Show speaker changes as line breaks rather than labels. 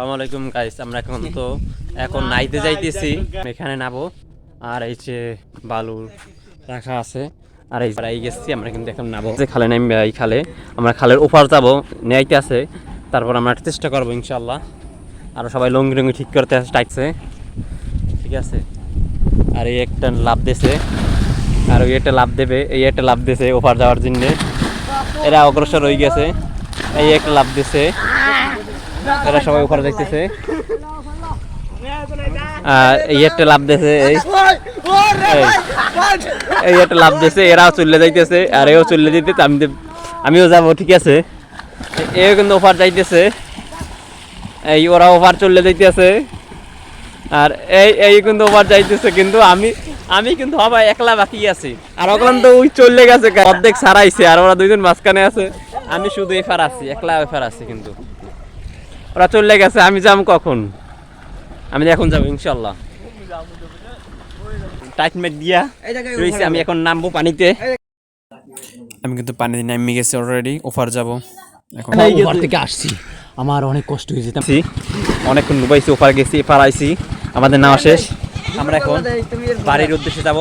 আসসালামু আলাইকুম গাইস আমরা এখন তো এখন নাইতে যাইতেছি। এখানে নাবো আর এই যে বালু রাখা আছে। আর এই এই গেছি, আমরা কিন্তু এখন নাবো যে খালে নামবে এই খালে, আমরা খালের ওপার যাব, নেয়াইতে আছে। তারপর আমরা চেষ্টা করব ইনশাল্লাহ আর সবাই লঙ্গি লঙ্গি ঠিক করতে টাইটছে। ঠিক আছে? আর এই একটা লাভ দিছে। আর ওই একটা লাভ দেবে, এই একটা লাভ দিছে ওপার যাওয়ার জন্য। এরা অগ্রসর হয়ে গেছে। এই একটা লাভ দিছে। এরা সবাই উপরে দেখতেছে। আমিও যাব, ঠিক আছে। এও কিন্তু ওভার যাইতেছে। এই, ওরা ওভার চলে যাইতেছে। আর এই এই কিন্তু ওভার যাইতেছে কিন্তু আমি আমি কিন্তু সবাই একলা বাকি আছি। আর ওখান তো ওই চলে গেছে, অর্ধেক সারাইছে আর ওরা দুইজন মাঝখানে আছে। আমি শুধু এফার আছি, একলা এফার আছি কিন্তু। ওরা চলে গেছে আমি যাম কখন? আমি এখন যাব ইনশাল্লাহ। টাইট মেট দিয়া রয়েছে আমি এখন নামবো পানিতে।
আমি কিন্তু পানিতে নেমে গেছি অলরেডি ওফার যাব। এখন
ওপার থেকে আসছি। আমার অনেক কষ্ট হয়েছে। অনেকক্ষণ ডুবাইছি ওপার গেছি এপার আইছি। আমাদের নাওয়া শেষ। আমরা এখন বাড়ির উদ্দেশ্যে যাব।